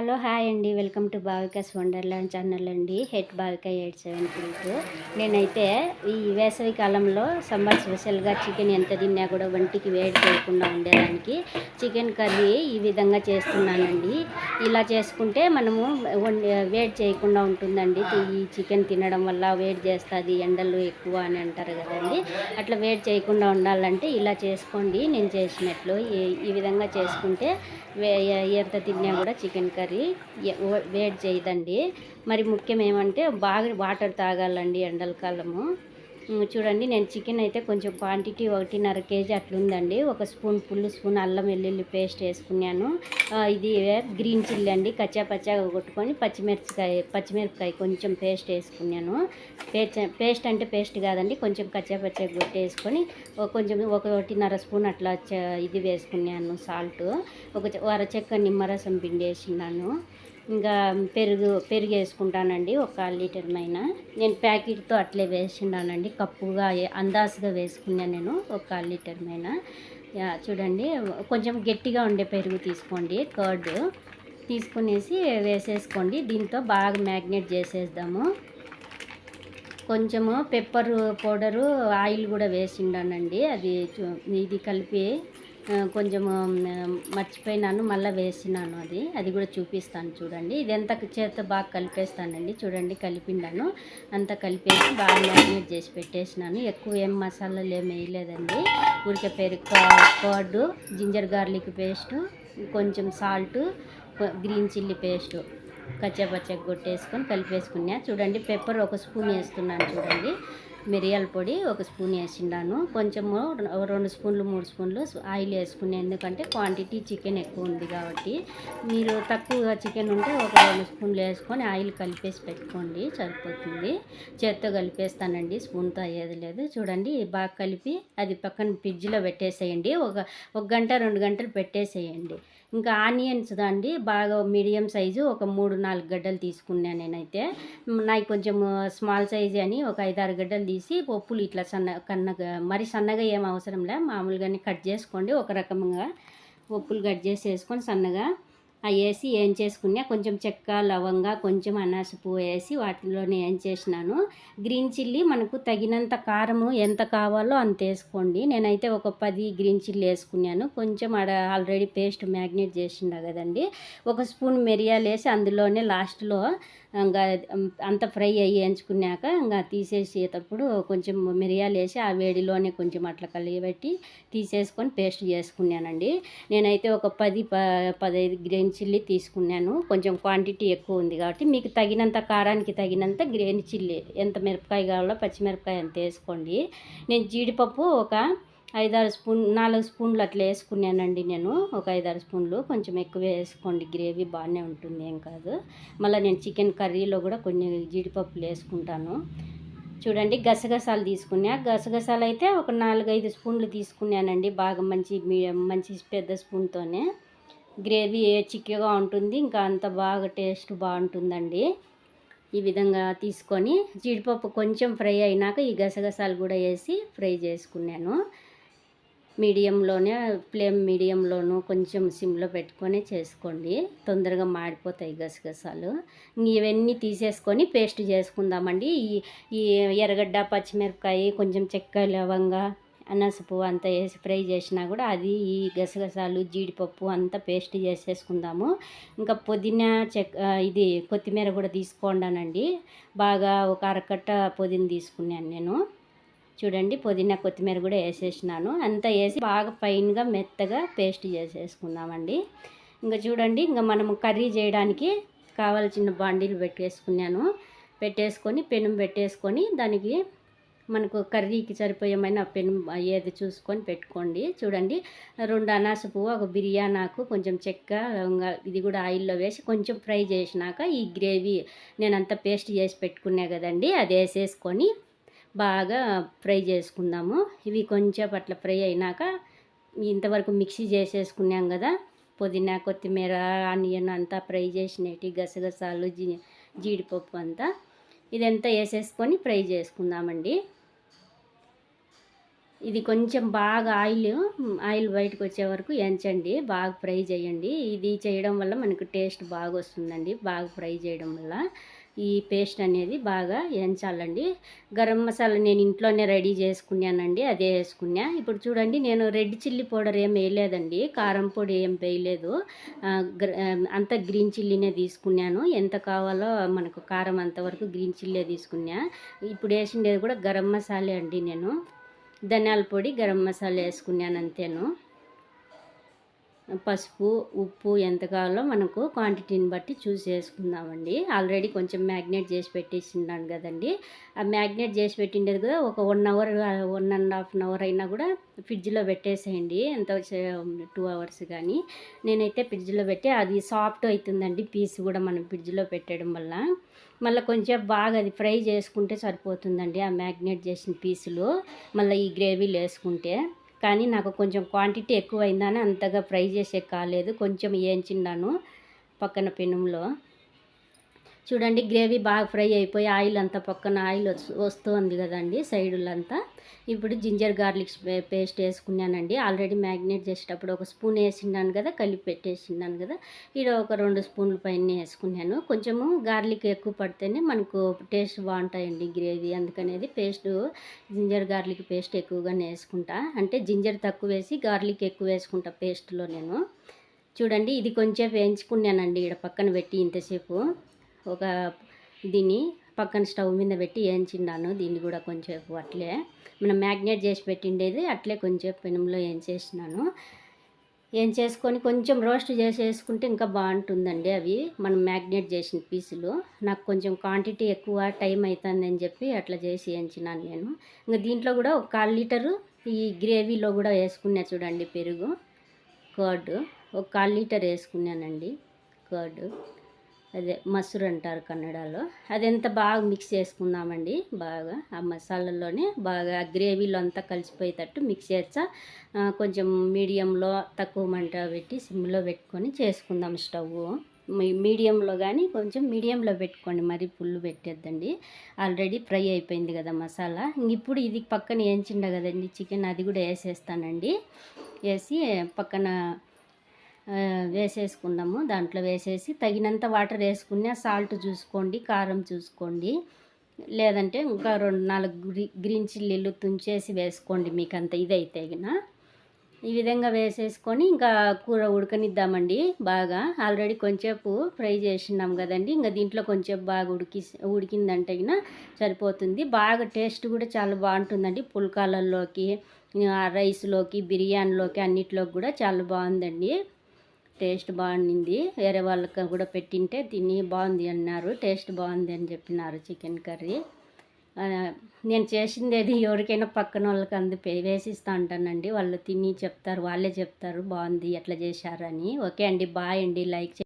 Hello hi అండి. Welcome to Bhavika's wonderland channel అండి. హెడ్ భావిక ఎయిట్ సెవెన్ త్రీ నేనైతే ఈ వేసవి కాలంలో సమ్మర్ స్పెషల్గా చికెన్ ఎంత తిన్నా కూడా వంటికి వేడి చేయకుండా ఉండేదానికి చికెన్ కర్రీ ఈ విధంగా చేస్తున్నానండి. ఇలా చేసుకుంటే మనము వేడి చేయకుండా ఉంటుందండి. ఈ చికెన్ తినడం వల్ల వేడి చేస్తుంది ఎండలు ఎక్కువ అని అంటారు కదండి. అట్లా వేడి చేయకుండా ఉండాలంటే ఇలా చేసుకోండి. నేను చేసినట్లు ఈ- ఈ విధంగా చేసుకుంటే వే ఎంత తిన్నా కూడా చికెన్ కర్రీ మరి వేడి చేయదండి. మరి ముఖ్యం ఏమంటే బాగా వాటర్ తాగాలండి ఎండల కాలము. చూడండి నేను చికెన్ అయితే కొంచెం క్వాంటిటీ ఒకటిన్నర కేజీ అట్లుందండి. ఒక స్పూన్ ఫుల్ స్పూన్ అల్లం వెల్లుల్లి పేస్ట్ వేసుకున్నాను. ఇది గ్రీన్ చిల్లీ అండి. కచ్చా పచ్చాగా కొట్టుకొని పచ్చిమిరపకాయ పచ్చిమిరపకాయ కొంచెం పేస్ట్ వేసుకున్నాను. పేస్ట్ పేస్ట్ అంటే పేస్ట్ కాదండి కొంచెం కచ్చా పచ్చాగా కొట్టేసుకొని కొంచెం ఒకటిన్నర స్పూన్ అట్లా చ- ఇది వేసుకున్నాను సాల్ట్ ఒక చె- అర చెక్క నిమ్మరసం పిండి వేసినాను ఇంకా పెరుగు పెరుగు వేసుకుంటానండి ఒక లీటర్ మైన. నేను ప్యాకెట్తో అట్లే వేసిండానండి కప్పుగా అందాసుగా అందాజుగా వేసుకున్నాను నేను ఒక లీటర్ మైన. చూడండి కొంచెం గట్టిగా ఉండే పెరుగు తీసుకోండి కర్డ్. తీసుకునేసి వేసేసుకోండి దీంతో బాగా మ్యాగ్నేట్ చేసేద్దాము. కొంచెము పెప్పర్ పౌడరు ఆయిల్ కూడా వేసిండానండి అది ఇది కలిపి కొంచెం కొంచెము మర్చిపోయినాను మళ్ళీ వేసినాను అది. అది కూడా చూపిస్తాను చూడండి. ఇది ఎంత చేత్తో బాగా కలిపేస్తానండి చూడండి కలిపిండాను. అంతా కలిపేసి బాగా మ్యారినేట్ చేసి పెట్టేసినాను. ఎక్కువ ఏం మసాలాలు ఏం వేయలేదండి. ఉడికే పెరుగు కర్డు జింజర్ గార్లిక్ పేస్టు కొంచెం సాల్ట్ గ్రీన్ చిల్లీ పేస్టు. కచ్చపచ్చ కొట్టేసుకొని కలిపేసుకున్నా. చూడండి పెప్పర్ ఒక స్పూన్ వేస్తున్నాను చూడండి. మిరియాల పొడి ఒక స్పూన్ వేసిండాను. కొంచెము రెండు స్పూన్లు మూడు స్పూన్లు ఆయిల్ వేసుకుని ఎందుకంటే క్వాంటిటీ చికెన్ ఎక్కువ ఉంది కాబట్టి. మీరు తక్కువ చికెన్ ఉంటే ఒక రెండు స్పూన్లు వేసుకొని ఆయిల్ కలిపేసి పెట్టుకోండి సరిపోతుంది. చేత్తో కలిపేస్తానండి స్పూన్తో అయ్యేది లేదు. చూడండి బాగా కలిపి అది పక్కన ఫ్రిడ్జ్లో పెట్టేసేయండి. ఒక ఒక గంట రెండు గంటలు పెట్టేసేయండి. ఇంకా ఆనియన్స్ అండి బాగా మీడియం సైజు ఒక మూడు నాలుగు గడ్డలు తీసుకున్నాను నేనైతే. నాకు కొంచెం స్మాల్ సైజ్ అని ఒక ఐదారు గడ్డలు తీసి పప్పులు ఇట్లా సన్న కన్నగా మరి సన్నగా ఏం అవసరం లే మామూలుగానే కట్ చేసుకోండి ఒక రకంగా పప్పులు కట్ చేసి వేసుకొని సన్నగా అవి వేసి ఏం చేసుకున్నా కొంచెం చెక్క లవంగా కొంచెం అనాస పువ్వు వేసి వాటిలోనే ఏం చేసినాను. గ్రీన్ చిల్లీ మనకు తగినంత కారము ఎంత కావాలో అంత వేసుకోండి. నేనైతే ఒక పది గ్రీన్ చిల్లీ వేసుకున్నాను. కొంచెం ఆడ ఆల్రెడీ పేస్ట్ మ్యాగ్నేట్ చేసిండా కదండి. ఒక స్పూన్ మిరియాలు వేసి అందులోనే లాస్ట్లో ఇంకా అంత ఫ్రై అయ్యి వేయించుకున్నాక ఇంకా తీసేసేటప్పుడు కొంచెం మిరియాలు వేసి ఆ వేడిలోనే కొంచెం అట్లా కలిగిపెట్టి తీసేసుకొని పేస్ట్ చేసుకున్నానండి. నేనైతే ఒక పది ప పదహైదు గ్రీన్ చిల్లీ తీసుకున్నాను. కొంచెం క్వాంటిటీ ఎక్కువ ఉంది కాబట్టి మీకు తగినంత కారానికి తగినంత గ్రీన్ చిల్లీ ఎంత మిరపకాయ కావాలో పచ్చిమిరపకాయ అంత వేసుకోండి. నేను జీడిపప్పు ఒక ఐదారు స్పూన్ నాలుగు స్పూన్లు అట్లా వేసుకున్నానండి నేను. ఒక ఐదారు స్పూన్లు. కొంచెం ఎక్కువ వేసుకోండి. గ్రేవీ బాగానే ఉంటుంది ఏం కాదు. మళ్ళీ నేను చికెన్ కర్రీలో కూడా కొన్ని జీడిపప్పులు వేసుకుంటాను. చూడండి గసగసాలు తీసుకున్నా. గసగసాలు అయితే ఒక నాలుగైదు స్పూన్లు తీసుకున్నానండి. బాగా మంచి మీ- మంచి పెద్ద స్పూన్తోనే. గ్రేవీ చిక్కగా ఉంటుంది ఇంకా అంత బాగా టేస్ట్ బాగుంటుందండి. ఈ విధంగా తీసుకొని జీడిపప్పు కొంచెం ఫ్రై అయినాక ఈ గసగసాలు కూడా వేసి ఫ్రై చేసుకున్నాను. మీడియంలోనే ఫ్లేమ్ మీడియంలోను కొంచెం సిమ్లో పెట్టుకొని చేసుకోండి. తొందరగా మాడిపోతాయి గసగసాలు. ఇవన్నీ తీసేసుకొని పేస్ట్ చేసుకుందామండి. ఈ ఈ ఎర్రగడ్డ పచ్చిమిరపకాయ కొంచెం చెక్క లవంగా అనాస పువ్వు అంతా వేసి ఫ్రై చేసినా కూడా అది ఈ గసగసాలు జీడిపప్పు అంతా పేస్ట్ చేసేసుకుందాము. ఇంకా పుదీనా చెక్ ఇది కొత్తిమీర కూడా తీసుకోండానండి. బాగా ఒక అరకట్ట పుదీన తీసుకున్నాను నేను. చూడండి పుదీనా కొత్తిమీర కూడా వేసేసినాను. అంతా వేసి బాగా ఫైన్గా మెత్తగా పేస్ట్ చేసేసుకుందామండి. ఇంకా చూడండి ఇంకా మనము కర్రీ చేయడానికి కావాల్సిన బాండీలు పెట్టేసుకున్నాను. పెట్టేసుకొని పెనం పెట్టేసుకొని దానికి మనకు కర్రీకి సరిపోయేమైనా పెను ఏది చూసుకొని పెట్టుకోండి. చూడండి రెండు అనాస పువ్వు ఒక బిర్యానాకు కొంచెం చెక్క లవంగా ఇది కూడా ఆయిల్లో వేసి కొంచెం ఫ్రై చేసినాక ఈ గ్రేవీ నేనంతా పేస్ట్ చేసి పెట్టుకున్నా కదండి అది వేసేసుకొని బాగా ఫ్రై చేసుకుందాము. ఇవి కొంచెం అట్లా ఫ్రై అయినాక ఇంతవరకు మిక్సీ చేసేసుకున్నాం కదా. పుదీనా కొత్తిమీర ఆనియన్ అంతా ఫ్రై చేసినవి గసగసాలు జీ జీడిపప్పు అంతా ఇదంతా వేసేసుకొని ఫ్రై చేసుకుందామండి. ఇది కొంచెం బాగా ఆయిల్ ఆయిల్ బయటకు వచ్చే వరకు ఎంచండి బాగా ఫ్రై చేయండి. ఇది చేయడం వల్ల మనకు టేస్ట్ బాగా వస్తుందండి బాగా ఫ్రై చేయడం వల్ల. ఈ పేస్ట్ అనేది బాగా ఎంచాలండి. గరం మసాలా నేను ఇంట్లోనే రెడీ చేసుకున్నానండి అదే వేసుకున్నా. ఇప్పుడు చూడండి నేను రెడ్ చిల్లీ పౌడర్ ఏం వేయలేదండి కారం పొడి ఏం వేయలేదు. అంత గ్రీన్ చిల్లీనే తీసుకున్నాను. ఎంత కావాలో మనకు కారం అంతవరకు గ్రీన్ చిల్లీ తీసుకున్నా. ఇప్పుడు వేసిండేది కూడా గరం మసాలా అండి నేను. ధనియాల పొడి గరం మసాలా వేసుకున్నాను అంతేను. పసుపు ఉప్పు ఎంత కావాలో మనకు క్వాంటిటీని బట్టి చూసి వేసుకుందామండి ఆల్రెడీ కొంచెం మ్యాగ్నేట్ చేసి పెట్టేసిండాను కదండి. ఆ మ్యాగ్నేట్ చేసి పెట్టిండేది కూడా ఒక one hour one and half an hour అయినా కూడా ఫ్రిడ్జ్లో పెట్టేసేయండి. ఎంత టూ అవర్స్ కానీ నేనైతే ఫ్రిడ్జ్లో పెట్టి అది సాఫ్ట్ అవుతుందండి పీస్ కూడా మనం ఫ్రిడ్జ్లో పెట్టడం వల్ల. మళ్ళీ కొంచెం బాగా అది ఫ్రై చేసుకుంటే సరిపోతుందండి ఆ మ్యాగ్నేట్ చేసిన పీసులు మళ్ళీ ఈ గ్రేవీలు వేసుకుంటే. కానీ నాకు కొంచెం క్వాంటిటీ ఎక్కువైందని అంతగా ఫ్రై చేసే కాలేదు. కొంచెం వేయించిన్నాను పక్కన పెనంలో. చూడండి గ్రేవీ బాగా ఫ్రై అయిపోయి ఆయిల్ అంతా పక్కన ఆయిల్ వస్తుంది కదండి సైడులంతా. ఇప్పుడు జింజర్ గార్లిక్ పేస్ట్ వేసుకున్నానండి. ఆల్రెడీ మ్యాగ్నేట్ చేసేటప్పుడు ఒక స్పూన్ వేసిన్నాను కదా కలిపి పెట్టేసిన్నాను కదా ఇక్కడ ఒక రెండు స్పూన్ల పైన వేసుకున్నాను. కొంచెము గార్లిక్ ఎక్కువ పడితేనే మనకు టేస్ట్ బాగుంటాయండి గ్రేవీ. అందుకనేది పేస్ట్ జింజర్ గార్లిక్ పేస్ట్ ఎక్కువగానే వేసుకుంటా. అంటే జింజర్ తక్కువ వేసి గార్లిక్ ఎక్కువ వేసుకుంటా పేస్ట్లో నేను. చూడండి ఇది కొంచెం వేయించుకున్నానండి ఇక్కడ పక్కన పెట్టి ఇంతసేపు. ఒక దీన్ని పక్కన స్టవ్ మీద పెట్టి వేయించిన్నాను దీన్ని కూడా కొంచెం అట్లే మనం మ్యాగ్నేట్ చేసి పెట్టిండేది అట్లే కొంచెం పెనంలో వేయించేసినాను. ఏం చేసుకొని కొంచెం రోస్ట్ చేసేసుకుంటే ఇంకా బాగుంటుందండి అవి. మనం మ్యాగ్నేట్ చేసిన పీసులు. నాకు కొంచెం క్వాంటిటీ ఎక్కువ టైం అవుతుందని చెప్పి అట్లా చేసి వేయించినాను నేను. ఇంకా దీంట్లో కూడా ఒక కాల్ లీటరు ఈ గ్రేవీలో కూడా వేసుకున్నా చూడండి పెరుగు. కర్డ్. ఒక కాల్ లీటర్ వేసుకున్నానండి. కర్డ్. అదే మసూర్ అంటారు కన్నడలో. అదంతా బాగా మిక్స్ చేసుకుందామండి బాగా. ఆ మసాలాలోనే బాగా గ్రేవీలో అంతా కలిసిపోయేటట్టు మిక్స్ చేస్తా. కొంచెం మీడియంలో తక్కువ మంట పెట్టి సిమ్లో పెట్టుకొని చేసుకుందాం స్టవ్. మీడియంలో కానీ కొంచెం మీడియంలో పెట్టుకోండి. మరి ఫుల్ పెట్టేద్దండి. ఆల్రెడీ ఫ్రై అయిపోయింది కదా మసాలా. ఇప్పుడు ఇది పక్కన ఏంచిండ కదండి చికెన్ అది కూడా వేసేస్తానండి. వేసి పక్కన ఆ, వేసేసుకుందాము. దాంట్లో వేసేసి తగినంత వాటర్ వేసుకుని సాల్ట్ చూసుకోండి కారం చూసుకోండి. లేదంటే ఇంకా రెండు నాలుగు గ్రీ గ్రీన్ చిల్లీలు తుంచేసి వేసుకోండి మీకు అంత ఇదైతే గిన. ఈ విధంగా వేసేసుకొని ఇంకా కూర ఉడకనిద్దామండి బాగా. ఆల్రెడీ కొంచెంసేపు ఫ్రై చేసినాం కదండి ఇంకా దీంట్లో కొంచెం బాగా ఉడికి ఉడికిందంటే గిన సరిపోతుంది. బాగా టేస్ట్ కూడా చాలా బాగుంటుందండి. పుల్కాలలోకి రైస్లోకి బిర్యానీలోకి అన్నిట్లోకి కూడా చాలా బాగుందండి. టేస్ట్ బాగుంది వేరే వాళ్ళకి కూడా పెట్టింటే తిని బాగుంది అన్నారు. టేస్ట్ బాగుంది అని చెప్పినారు చికెన్ కర్రీ. నేను చేసింది అది ఎవరికైనా పక్కన వాళ్ళకి అందు వేసిస్తా ఉంటానండి వాళ్ళు తిని చెప్తారు వాళ్ళే చెప్తారు బాగుంది ఎట్లా చేశారని. ఓకే అండి బాయ్ అండి లైక్ చే